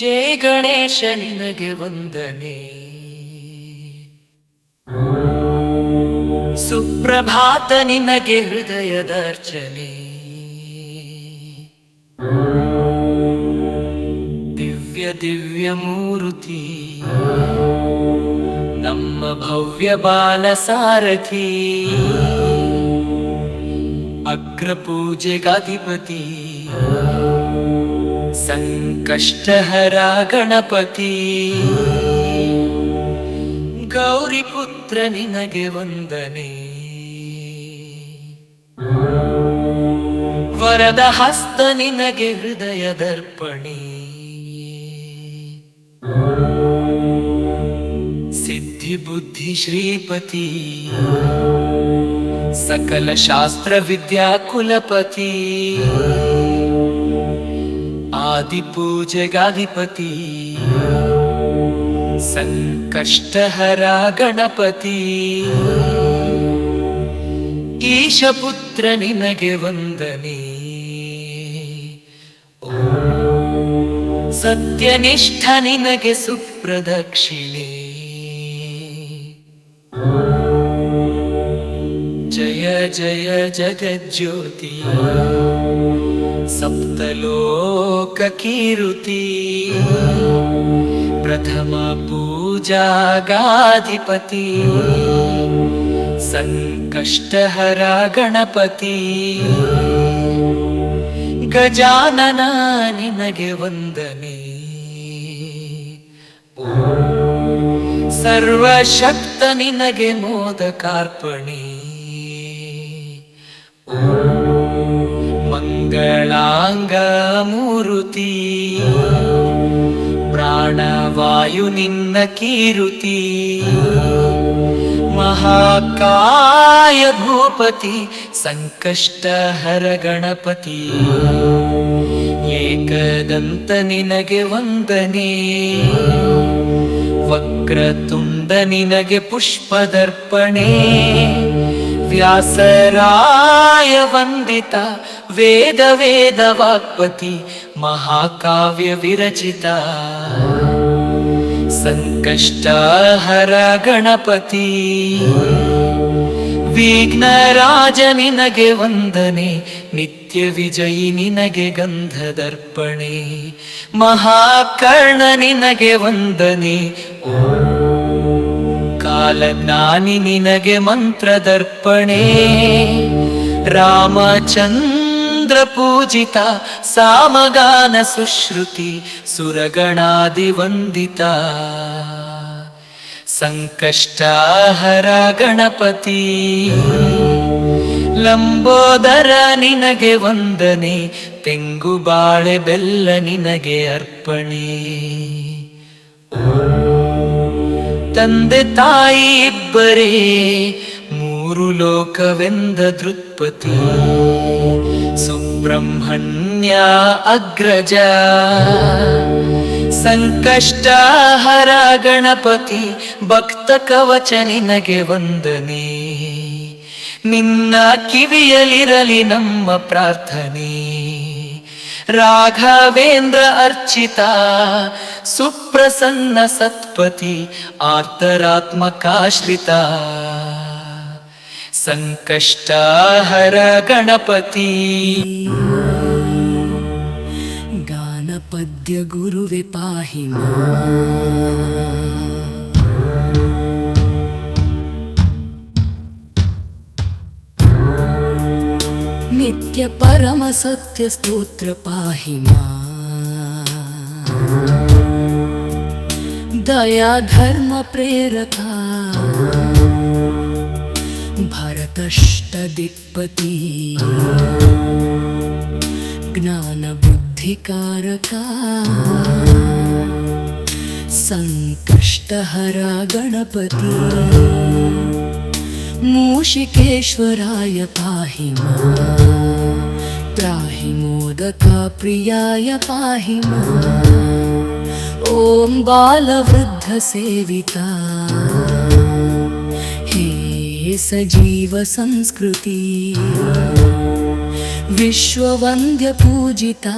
ಜಯ ಗಣೇಶ ನಿನಗೆ ವಂದನೆ. ಸುಪ್ರಭಾತ ನಿನಗೆ ಹೃದಯದರ್ಚನೆ ದಿವ್ಯ ದಿವ್ಯ ಮೂರುತಿ. ನಮ್ಮ ಭವ್ಯ ಬಾಲ ಸಾರಥಿ. ಅಗ್ರ ಪೂಜೆಗಾಧಿಪತಿ ಸಂಕಷ್ಟಹರ ಗಣಪತಿ ಗೌರಿ ಪುತ್ರ ನಿನಗೆ ವಂದನೆ. ವರದ ಹಸ್ತ ನಿನಗೆ ಹೃದಯ ದರ್ಪಣಿ. ಸಿದ್ಧಿ ಬುದ್ಧಿ ಶ್ರೀಪತಿ. ಸಕಲ ಶಾಸ್ತ್ರ ವಿದ್ಯಾ ಕುಲಪತಿ. ಆದಿ ಪೂಜೆಗಾಧಿಪತಿ. ಸಂಕಷ್ಟಹರ ಗಣಪತಿ. ಈಶಪುತ್ರ ನಿನಗೆ ವಂದನೆ. ಓ ಸತ್ಯನಿಷ್ಠ ನಿನಗೆ ಸುಪ್ರದಕ್ಷಿಣೆ. ಜಯ ಜಯ ಜಗಜ್ಯೋತಿ. ಸಪ್ತಲೋಕ ಕೀರುತಿ. ಪ್ರಥಮ ಪೂಜಾಗಾಧಿಪತಿ. ಸಂಕಷ್ಟಹರ ಗಣಪತಿ. ಗಜಾನನ ನಿನಗೆ ವಂದನೆ. ಸರ್ವಶಕ್ತ ನಿನಗೆ ಮೋದಕಾರ್ಪಣೆ. ಮಂಗಳಾಂಗ ಮೂರುತಿ ಪ್ರಾಣವಾಯು ನಿನ್ನ ಕೀರುತಿ, ಮಹಾಕಾಯ ಭೂಪತಿ ಸಂಕಷ್ಟಹರ ಗಣಪತಿ, ಏಕದಂತ ನಿನಗೆ ವಂದನೆ, ವಕ್ರತುಂಡ ನಿನಗೆ ಪುಷ್ಪದರ್ಪಣೆ. ವ್ಯಾಸರಾಯ ವಂದಿತ ವೇದ ವೇದ ವಾಕ್ಪತಿ ಮಹಾಕಾವ್ಯ ವಿರಚಿತ. ಸಂಕಷ್ಟಹರ ಗಣಪತಿ. ವಿಘ್ನರಾಜ ನಿನಗೆ ವಂದನೆ, ನಿತ್ಯ ವಿಜಯಿ ನಿನಗೆ ಗಂಧದರ್ಪಣೆ ಮಹಾಕರ್ಣ ನಿನಗೆ ವಂದನೆ. ಕಾಲಜ್ಞಾನಿ ನಿನಗೆ ಮಂತ್ರದರ್ಪಣೆ. ರಾಮಚಂದ್ರ ಪೂಜಿತ ಸಾಮಗಾನ ಸುಶ್ರುತಿ ಸುರಗಣಾದಿ ವಂದಿತ. ಸಂಕಷ್ಟಾಹರ ಗಣಪತಿ. ಲಂಬೋದರ ನಿನಗೆ ವಂದನೆ ತೆಂಗು ಬಾಳೆ ಬೆಲ್ಲ ನಿನಗೆ ಅರ್ಪಣೆ. ತಂದೆ ತಾಯಿ ಇಬ್ಬರೇ ಮೂರು ಲೋಕವೆಂದ ದೃತ್ಪತಿ. ಸುಬ್ರಹ್ಮಣ್ಯ ಅಗ್ರಜ. ಸಂಕಷ್ಟಹರ ಗಣಪತಿ, ಭಕ್ತ ಕವಚ ನಿನಗೆ ವಂದನೆ. ನಿನ್ನ ಕಿವಿಯಲಿರಲಿ ನಮ್ಮ ಪ್ರಾರ್ಥನೆ. राघवेन्द्र अर्चिता सुप्रसन्न सत्पति आर्तरात्मकाश्रिता सङ्कष्टा हर गणपति गानपद्य गुरुविपाहि नित्य परम सत्य स्तोत्र मा। दया धर्म प्रेरका। भरतष्टदिपति धर्मप्रेरका भरतष्टदिक्पती। ज्ञानबुद्धिकारका। हरा गणपति। मूषिकेश्वराय पाहि मा। त्राहि मोदका प्रियाय पाहि ॐ बालवृद्धसेविता हे सजीवसंस्कृति विश्ववन्द्यपूजिता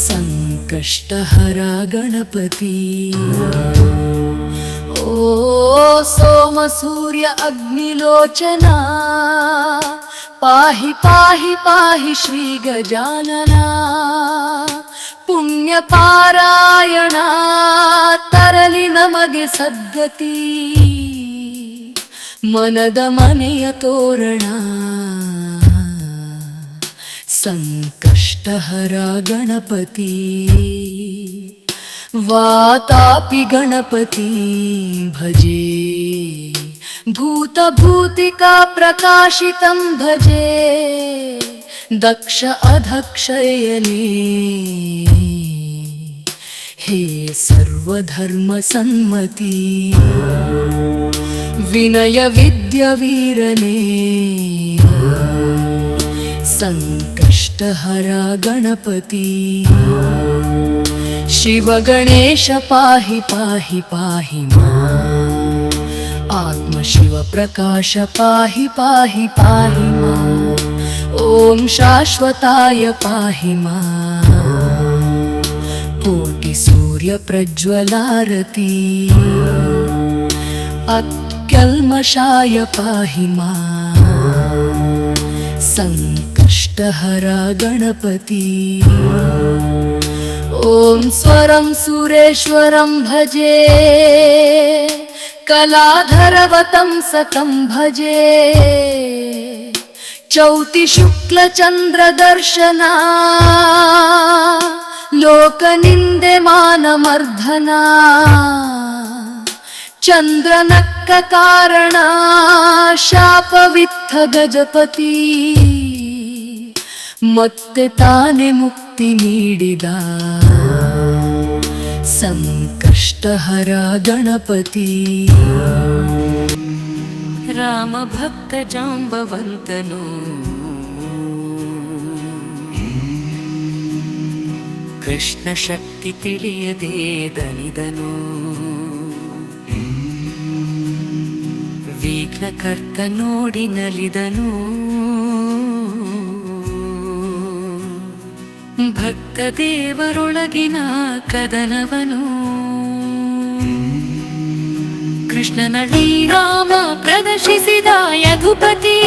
सङ्कष्टहरा गणपती। ओ सोमसूर्य अग्निलोचना। ಅಗ್ನಿಲೋಚನ ಪಾಹಿ ಪಾಹಿ ಪಾಹಿ ಶ್ರೀ ಗಜಾನನ ಪುಣ್ಯ ಪಾರಾಯಣ ತರಲಿ ನಮಗೆ ಸದ್ಗತಿ ಮನದ ಮನೆಯ ತೋರಣ ಸಂಕಷ್ಟಹರ ಗಣಪತಿ ವಾತಾಪಿ भूतभूतिका प्रकाशितं भजे। दक्ष अधक्षयने। हे सर्वधर्म विनयविद्यवीरने विनय विद्यवीरने संकष्ट गणपति। शिव पाहि पाहि पाहि मा। शिवप्रकाश पाहि पाहि पाहि मा। ॐ शाश्वताय पाहि मा। कोटिसूर्यप्रज्वलारती अत्यल्मषाय पाहि मा। सङ्कष्टहरा गणपती ॐ स्वरं सुरेश्वरं भजे। ಅತ್ಯಲ್ಮಷಾಯ ಪಾಹಿ ಮಾ ಸಂಕಷ್ಟಹರ ಗಣಪತಿ ಓಂ ಸ್ವರಂ ಸುರೇಶ್ವರಂ ಭಜೆ ಕಲಾಧರವತಂ ಸತಂ ಭಜೆ ಚೌತಿ ಶುಕ್ಲ ಚಂದ್ರ ದರ್ಶನ ಲೋಕನಿಂದೆ ಮಾನಮರ್ಧನ ಚಂದ್ರನಕ್ಕ ಕಾರಣ ಶಾಪವಿತ್ತ ಗಜಪತಿ ಮತ್ತೆ ತಾನೆ ಮುಕ್ತಿ ನೀಡಿದ ಸಂಕಷ್ಟಹರ ಗಣಪತಿ. ರಾಮ ಭಕ್ತ ಜಾಂಬವಂತನು. ಕೃಷ್ಣ ಶಕ್ತಿ ತಿಳಿಯದೆ ದನಿದನು. ವಿಘ್ನಕರ್ತ ನೋಡಿ ನಲಿದನು. ಭಕ್ತ ದೇವರೊಳಗಿನ ಕದನವನು. ಕೃಷ್ಣನ ಶ್ರೀರಾಮ ಪ್ರದರ್ಶಿಸಿದ ಯಧುಪತಿ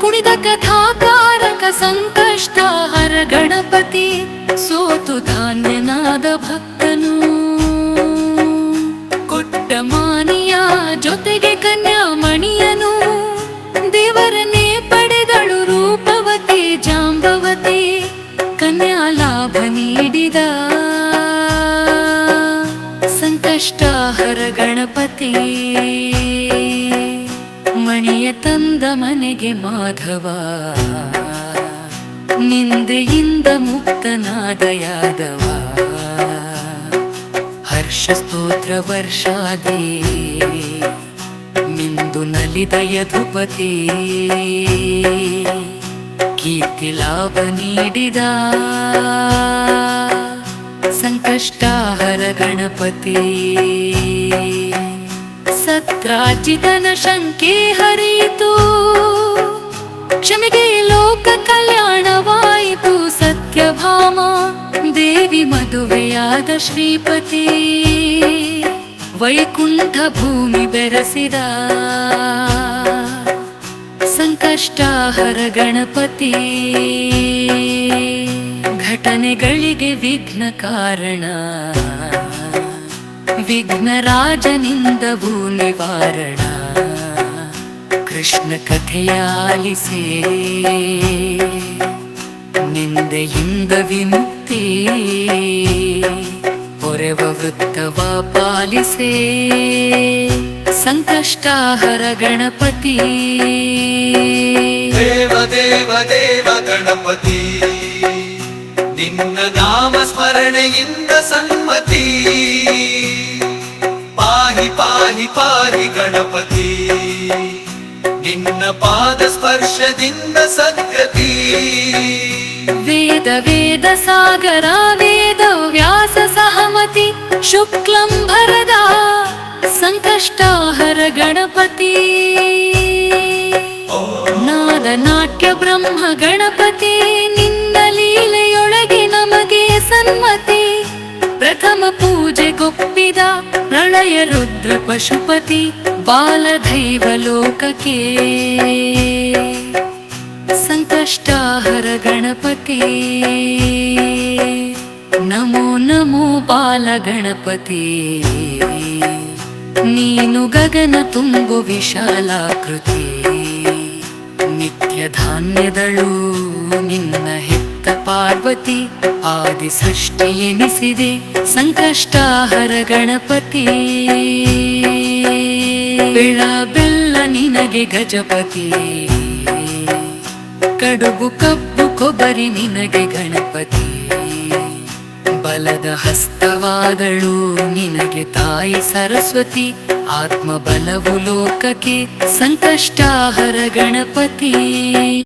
ಕುಣಿದ ಕಥಾಕಾರಕ ಸಂಕಷ್ಟ ಹರ ಗಣಪತಿ, ಸೋತು ಧಾನ್ಯನಾದ ಭಕ್ತನು. ಕೊಟ್ಟ ಮಾನಿಯ ಜೊತೆಗೆ ಮಾಧವ. ನಿಂದೆಯಿಂದ ಮುಕ್ತನಾದ ಯಾದವ ಹರ್ಷ ಸ್ತೋತ್ರ ವರ್ಷಾದಿ. ನಿಂದು ನಲಿದ ಯಧುಪತಿ ಕೀರ್ತಿ ಲಾಭ ನೀಡಿದ. ಸಂಕಷ್ಟಾಹರ ಗಣಪತಿ. ಸತ್ರಾಜಿತನ ಶಂಕೆ ಹರಿಯಿತು. ಕ್ಷಮೆಗೆ ಲೋಕ ಕಲ್ಯಾಣವಾಯಿತು ಸತ್ಯಭಾಮ. ದೇವಿ ಮದುವೆಯಾದ ಶ್ರೀಪತಿ. ವೈಕುಂಠ ಭೂಮಿ ಬೆರೆಸಿದ. ಸಂಕಷ್ಟಹರ ಗಣಪತಿ. ಘಟನೆಗಳಿಗೆ ವಿಘ್ನ ಕಾರಣ. ವಿಘ್ನರಾಜನಿಂದವೂ ನಿವಾರಣ. ಕೃಷ್ಣ ಕಥೆಯಾಲಿಸಿ. ನಿಂದೆಯಿಂದ ವಿಮುಕ್ತಿ ಹೊರವ ವೃತ್ತವ ಪಾಲಿಸೆ. ಸಂಕಷ್ಟ ಹರ ಗಣಪತಿ. ದೇವ ದೇವ ದೇವ ಗಣಪತಿ. ನಿನ್ನ ನಾಮ ಸ್ಮರಣೆಯಿಂದ ಸನ್ಮತಿ. ಪಾಹಿ ಪಾಹಿ ಪಾಹಿ ಗಣಪತಿ. ನಿನ್ನ ಪಾದ ಸ್ಪರ್ಶದಿಂದ ಸದ್ಗತಿ. ವೇದ ವೇದ, ಸಾಗರ, ವೇದ, ವ್ಯಾಸ, ಸಹಮತಿ ಶುಕ್ಲಂ ಭರದ ಸಂಕಷ್ಟಾಹರ ಗಣಪತಿ. ನಾದ, ನಾಟ್ಯ, ಬ್ರಹ್ಮ, ಗಣಪತಿ, ನಿನ್ನ ಲೀಲೆಯೊಳಗೆ ನಮಗೆ ಸನ್ಮತಿ. ಪ್ರಥಮ ಪೂಜೆಗೊಪ್ಪಿದ ಪ್ರಳಯ ರುದ್ರ ಪಶುಪತಿ ಬಾಲದೈವ ಲೋಕಕ್ಕೆ ಸಂಕಷ್ಟಾಹರ ಗಣಪತಿ ನಮೋ ನಮೋ ಬಾಲ ಗಣಪತಿ ನೀನು ಗಗನ ತುಂಬು ವಿಶಾಲಾಕೃತಿ ನಿತ್ಯ ಧಾನ್ಯದಳು ನಿನ್ನ ಹೆತ್ತ ಪಾರ್ವತಿ ಆದಿ ಸೃಷ್ಟಿ ಎನಿಸಿದೆ ಸಂಕಷ್ಟಾಹರ ಗಣಪತಿ ಬೆಳ ಬೆಲ್ಲ ನಿನಗೆ ಗಜಪತಿ. ಕಡುಬು ಕಬ್ಬು ಕೊಬ್ಬರಿ ನಿನಗೆ ಗಣಪತಿ. ಬಲದ ಹಸ್ತವಾದಳು ನಿನಗೆ ತಾಯಿ ಸರಸ್ವತಿ. ಆತ್ಮ ಬಲವು ಲೋಕಕ್ಕೆ ಸಂಕಷ್ಟಾಹರ ಗಣಪತಿ.